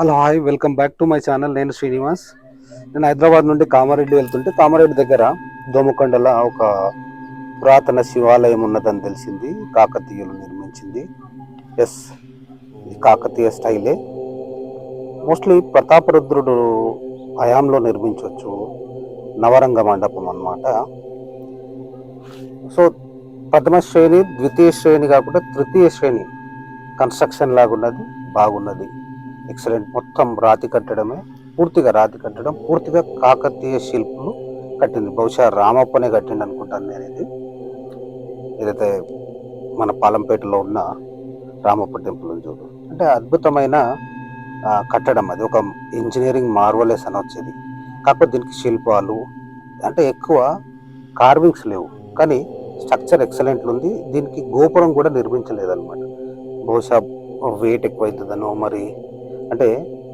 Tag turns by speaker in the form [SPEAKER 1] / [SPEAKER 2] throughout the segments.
[SPEAKER 1] Hello hi welcome back to my channel. నేను శ్రీనివాస్. నేను హైదరాబాద్ నుండి కామారెడ్డి వెళ్తుంటే కామారెడ్డి దగ్గర దోమకొండల ఒక పురాతన శివాలయం ఉన్నదని తెలిసింది. కాకతీయులు నిర్మించింది. ఎస్ కాకతీయ స్టైలే. మోస్ట్లీ ప్రతాపరుద్రుడు హయాంలో నిర్మించవచ్చు నవరంగ మండపం అన్నమాట. సో ప్రథమ శ్రేణి ద్వితీయ శ్రేణి కాకుండా తృతీయ శ్రేణి కన్స్ట్రక్షన్ లాగున్నది బాగున్నది. ఎక్సలెంట్ మొత్తం రాతి కట్టడమే. పూర్తిగా రాతి కట్టడం పూర్తిగా కాకతీయ శిల్పులు కట్టింది. బహుశా రామప్పనే కట్టింది అనుకుంటాను నేను ఇది ఏదైతే మన పాలంపేటలో ఉన్న రామప్ప టెంపుల్ ఉంది చూడు. అంటే అద్భుతమైన కట్టడం అది. ఒక ఇంజనీరింగ్ మార్వలెస్ అని వచ్చేది. కాకపోతే దీనికి శిల్పాలు అంటే ఎక్కువ కార్వింగ్స్ లేవు. కానీ స్ట్రక్చర్ ఎక్సలెంట్ ఉంది. దీనికి గోపురం కూడా నిర్మించలేదన్నమాట. బహుశా వెయిట్ ఎక్కువ అవుతుందనో మరి అంటే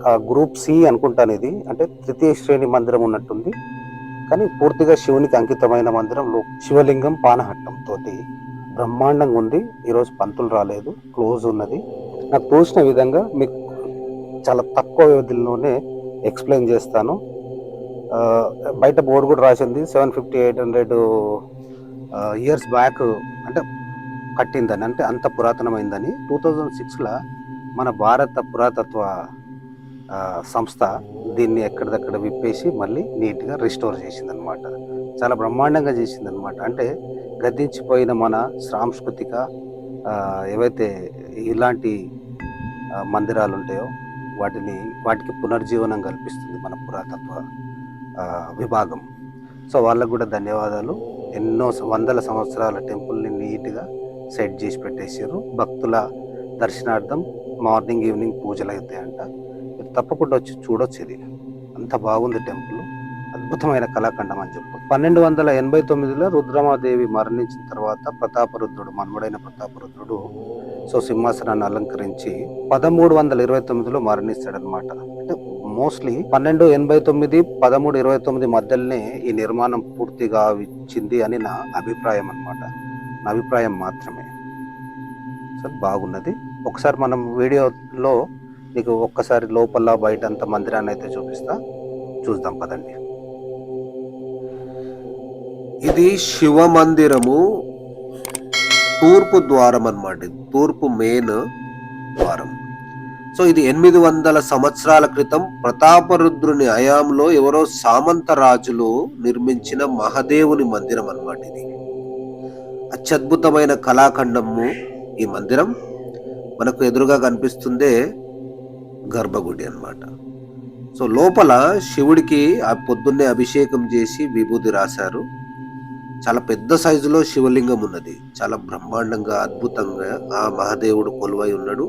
[SPEAKER 1] ఆ గ్రూప్ సి అనుకుంటాను ఇది అంటే తృతీయ శ్రేణి మందిరం ఉన్నట్టుంది. కానీ పూర్తిగా శివునికి అంకితమైన మందిరంలో శివలింగం పానహట్టం తోటి బ్రహ్మాండంగా ఉంది. ఈరోజు పంతులు రాలేదు. క్లోజ్ ఉన్నది. నాకు తోచిన విధంగా మీకు చాలా తక్కువ వ్యవధిలోనే ఎక్స్ప్లెయిన్ చేస్తాను. బయట బోర్డు కూడా రాసింది seven fifty eight hundred years back అంటే కట్టిందని అంటే అంత పురాతనమైందని. టూ థౌజండ్ సిక్స్లో మన భారత పురాతత్వ సంస్థ దీన్ని ఎక్కడిదక్కడ విప్పేసి మళ్ళీ నీట్గా రిస్టోర్ చేసిందనమాట చాలా బ్రహ్మాండంగా చేసిందనమాట అంటే గతించిపోయిన మన సాంస్కృతిక ఏవైతే ఇలాంటి మందిరాలు ఉంటాయో వాటిని వాటికి పునర్జీవనం కల్పిస్తుంది మన పురాతత్వ విభాగం. సో వాళ్ళకు కూడా ధన్యవాదాలు. ఎన్నో వందల సంవత్సరాల టెంపుల్ని నీట్గా సెట్ చేసి పెట్టేసారు భక్తుల దర్శనార్థం మార్నింగ్ ఈవినింగ్ పూజలు అవుతాయంట మీరు తప్పకుండా వచ్చి చూడొచ్చు ఇది. అంత బాగుంది టెంపుల్. అద్భుతమైన కళాఖండం అని చెప్పు పన్నెండు వందల ఎనభై తొమ్మిదిలో రుద్రమాదేవి మరణించిన తర్వాత ప్రతాపరుద్రుడు మన్మడైన ప్రతాపరుద్రుడు సో సింహాసనాన్ని అలంకరించి పదమూడు వందల ఇరవై తొమ్మిదిలో మరణిస్తాడనమాట అంటే మోస్ట్లీ పన్నెండు ఎనభై తొమ్మిది పదమూడు ఇరవై తొమ్మిది మధ్యలోనే ఈ నిర్మాణం పూర్తిగా ఇచ్చింది అని నా అభిప్రాయం అనమాట నా అభిప్రాయం మాత్రమే. సో బాగున్నది. ఒకసారి మనం వీడియోలో మీకు ఒక్కసారి లోపల బయట అంత మందిరాన్ని అయితే చూపిస్తా. చూద్దాం పదండి.
[SPEAKER 2] ఇది శివ మందిరము. తూర్పు ద్వారం అన్నమాట ఇది. తూర్పు మెయిన్ ద్వారం. సో ఇది ఎనిమిది వందల సంవత్సరాల క్రితం ప్రతాపరుద్రుని హయాంలో ఎవరో సామంత రాజులు నిర్మించిన మహదేవుని మందిరం అన్నమాట ఇది. అత్యద్భుతమైన కళాఖండము ఈ మందిరం. మనకు ఎదురుగా కనిపిస్తుందే గర్భగుడి అన్నమాట. సో లోపల శివుడికి ఆ పొద్దున్నే అభిషేకం చేసి విభూతి రాశారు. చాలా పెద్ద సైజులో శివలింగం ఉన్నది. చాలా బ్రహ్మాండంగా అద్భుతంగా ఆ మహాదేవుడు కొలువై ఉన్నాడు.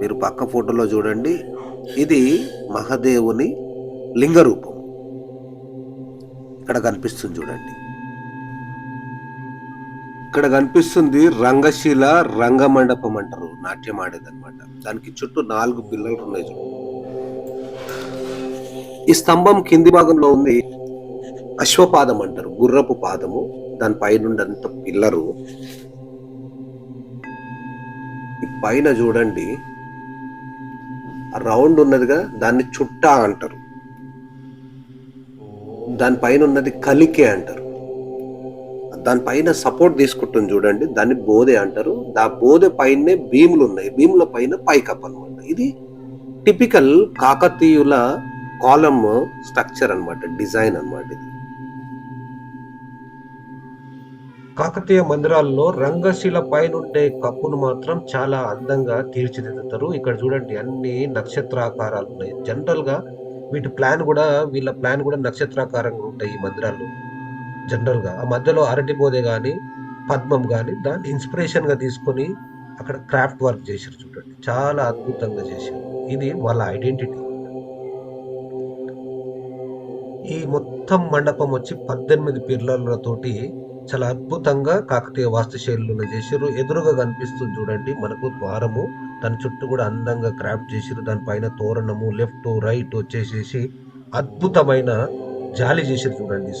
[SPEAKER 2] మీరు పక్క ఫోటోలో చూడండి. ఇది మహాదేవుని లింగ రూపం ఇక్కడ కనిపిస్తుంది చూడండి. ఇక్కడ కనిపిస్తుంది రంగశీల రంగమండపం అంటారు. నాట్యం ఆడేదన్నమాట. దానికి చుట్టూ నాలుగు పిల్లలు ఉన్నాయి ఈ స్తంభం కింది భాగంలో ఉంది అశ్వపాదం అంటారు. గుర్రపు పాదము. దాని పైన పిల్లరు. పైన చూడండి. రౌండ్ ఉన్నదిగా దాన్ని చుట్టా అంటారు. దాని పైన ఉన్నది కలికే అంటారు. దానిపైన సపోర్ట్ తీసుకుంటుంది చూడండి. దాన్ని బోధే అంటారు. దా బోధె పైనే భీములు ఉన్నాయి. భీముల పైన పైకప్ అనమాట ఇది టిపికల్ కాకతీయుల కాలమ్ స్ట్రక్చర్ అన్నమాట డిజైన్ అనమాట ఇది. కాకతీయ మందిరాల్లో రంగశిల పైన ఉండే కప్పును మాత్రం చాలా అందంగా తీర్చిదిద్దుతారు. ఇక్కడ చూడండి అన్ని నక్షత్రాకారాలు ఉన్నాయి. జనరల్గా వీటి ప్లాన్ కూడా వీళ్ళ ప్లాన్ కూడా నక్షత్రాకారంగా ఉంటాయి ఈ మందిరాలు జనరల్గా. ఆ మధ్యలో అరటి బోధే కానీ పద్మం కానీ దాన్ని ఇన్స్పిరేషన్గా తీసుకొని అక్కడ క్రాఫ్ట్ వర్క్ చేశారు చూడండి. చాలా అద్భుతంగా చేశారు. ఇది వాళ్ళ ఐడెంటిటీ. ఈ మొత్తం మండపం వచ్చి పద్దెనిమిది పిల్లలతోటి చాలా అద్భుతంగా కాకతీయ వాస్తుశైలిలో చేశారు. ఎదురుగా కనిపిస్తుంది చూడండి మనకు ద్వారము. దాని చుట్టూ కూడా అందంగా క్రాఫ్ట్ చేశారు. దానిపైన తోరణము లెఫ్ట్ రైట్ వచ్చేసేసి అద్భుతమైన జాలి చేశారు చూడండి.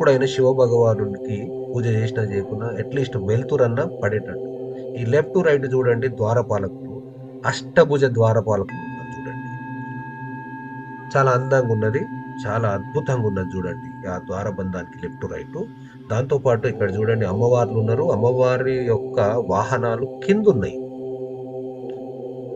[SPEAKER 2] ఎప్పుడైనా శివ భగవానుడికి పూజ చేసినా చేయకుండా అట్లీస్ట్ వెళ్తురన్నా పడేటట్టు. ఈ లెఫ్ట్ రైట్ చూడండి ద్వారపాలకులు. అష్టభుజ ద్వారపాలకులు చూడండి. చాలా అందంగా ఉన్నది చాలా అద్భుతంగా ఉన్నది చూడండి. ఆ ద్వారబంధానికి లెఫ్ట్ రైట్. దాంతో పాటు ఇక్కడ చూడండి అమ్మవార్లు ఉన్నారు. అమ్మవారి యొక్క వాహనాలు కింద ఉన్నాయి.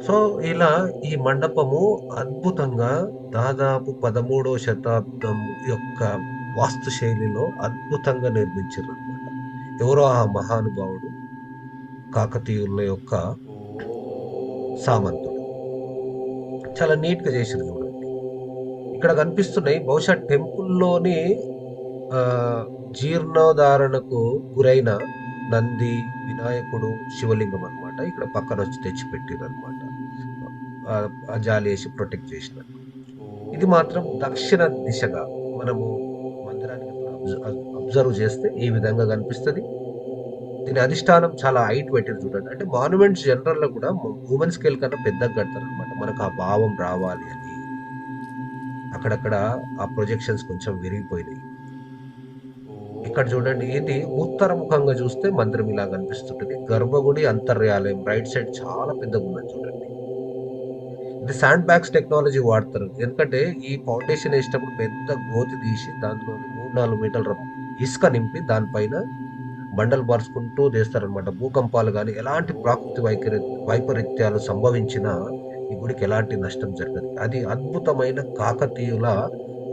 [SPEAKER 2] సో ఇలా ఈ మండపము అద్భుతంగా దాదాపు పదమూడవ శతాబ్దం యొక్క వాస్తు శైలిలో అద్భుతంగా నిర్మించారు అనమాట ఎవరో ఆ మహానుభావుడు కాకతీయుల యొక్క సామంతుడు. చాలా నీట్గా చేసింది చూడండి. ఇక్కడ కనిపిస్తున్నాయి బహుశా టెంపుల్లోని జీర్ణోదారణకు గురైన నంది వినాయకుడు శివలింగం అనమాట ఇక్కడ పక్కన వచ్చి తెచ్చిపెట్టిరు అనమాట జాలి వేసి ప్రొటెక్ట్ చేసిన ఇది మాత్రం దక్షిణ దిశగా మనము అబ్జర్వ్ చేస్తే ఈ విధంగా కనిపిస్తుంది. దీని అధిష్టానం చాలా హైట్ పెట్టింది చూడండి. అంటే మాన్యుమెంట్స్ జనరల్లో కూడా ఉమెన్ స్కేల్ కన్నా పెద్దగా కడతారు అనమాట మనకు ఆ భావం రావాలి అని. అక్కడక్కడ ఆ ప్రొజెక్షన్స్ కొంచెం విరిగిపోయినాయి. ఇక్కడ చూడండి ఇది ఉత్తర ముఖంగా చూస్తే మందిరం ఇలా కనిపిస్తుంటుంది. గర్భగుడి అంతర్యాలయం రైట్ సైడ్ చాలా పెద్దగా ఉన్నది చూడండి. ఇది శాండ్ బ్యాగ్స్ టెక్నాలజీ వాడతారు. ఎందుకంటే ఈ ఫౌండేషన్ వేసేటప్పుడు పెద్ద గోతి తీసి దాంట్లో నాలుగు మీటర్ల ఇసుక నింపి దానిపైన బండలు పరుచుకుంటూ చేస్తారనమాట భూకంపాలు కానీ ఎలాంటి ప్రాకృతి వైఖరి వైపరీత్యాలు సంభవించినా ఈ గుడికి ఎలాంటి నష్టం జరగదు. అది అద్భుతమైన కాకతీయుల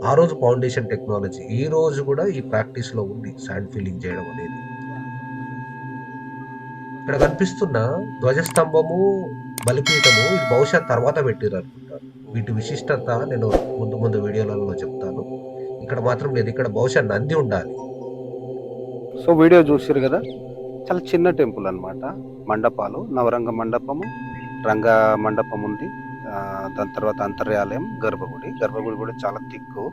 [SPEAKER 2] ఆ రోజు ఫౌండేషన్ టెక్నాలజీ. ఈ రోజు కూడా ఈ ప్రాక్టీస్లో ఉంది శాండ్ ఫీలింగ్ చేయడం అనేది. ఇక్కడ కనిపిస్తున్న ధ్వజస్తంభము బలిపీఠము ఇది బహుశా తర్వాత పెట్టారు అనుకుంటారు వీటి విశిష్టత నేను ముందు ముందు వీడియోలలో చెప్తాను. ఇక్కడ మాత్రం లేదు. ఇక్కడ బహుశా నంది ఉండాలి.
[SPEAKER 1] సో వీడియో చూసారు కదా? చాలా చిన్న టెంపుల్ అనమాట మండపాలు. నవరంగ మండపము రంగ మండపం ఉంది. దాని తర్వాత అంతర్యాలయం గర్భగుడి. గర్భగుడి కూడా చాలా థిక్కు.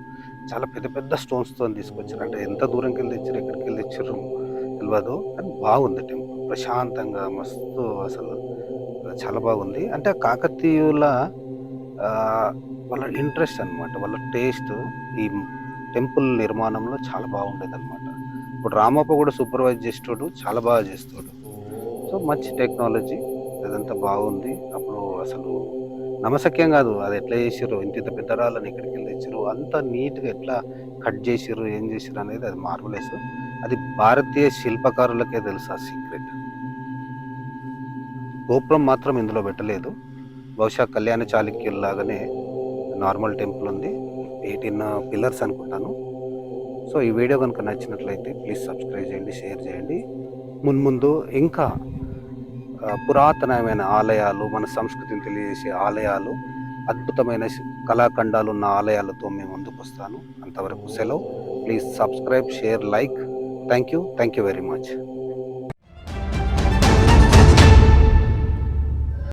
[SPEAKER 1] చాలా పెద్ద పెద్ద స్టోన్స్తో తీసుకొచ్చారు. అంటే ఎంత దూరంకి వెళ్ళి తెచ్చారు ఎక్కడికి వెళ్ళి తెచ్చారు తెలియదు కానీ బాగుంది టెంపుల్. ప్రశాంతంగా మస్తు అసలు చాలా బాగుంది. అంటే కాకతీయుల వాళ్ళ ఇంట్రెస్ట్ అనమాట వాళ్ళ టేస్ట్ ఈ టెంపుల్ నిర్మాణంలో చాలా బాగుండేది అనమాట ఇప్పుడు రామప్ప కూడా సూపర్వైజ్ చేసేటోడు చాలా బాగా చేస్తాడు సో మంచి టెక్నాలజీ అదంతా బాగుంది. అప్పుడు అసలు నమసక్యం కాదు. అది ఎట్లా చేసిర్రు ఇంత ఇంత పెద్ద రాళ్ళని ఇక్కడికి వెళ్ళి అంత నీట్గా ఎట్లా కట్ చేసిర్రు ఏం చేసిర్రు అనేది అది మార్వలెస్. అది భారతీయ శిల్పకారులకే తెలుసు ఆ సీక్రెట్. గోపురం మాత్రం ఇందులో పెట్టలేదు. బహుశా కళ్యాణ చాళుక్యుల్లాగానే నార్మల్ టెంపుల్ ఉంది. ఎయిటీన్ పిల్లర్స్ అనుకుంటాను. సో ఈ వీడియో కనుక నచ్చినట్లయితే ప్లీజ్ సబ్స్క్రైబ్ చేయండి షేర్ చేయండి. మున్ముందు ఇంకా పురాతనమైన ఆలయాలు మన సంస్కృతిని తెలియజేసే ఆలయాలు అద్భుతమైన కళాఖండాలు ఉన్న ఆలయాలతో మేము ముందుకు వస్తాను అంతవరకు సెలవు. Please subscribe share like. Thank you thank you very much.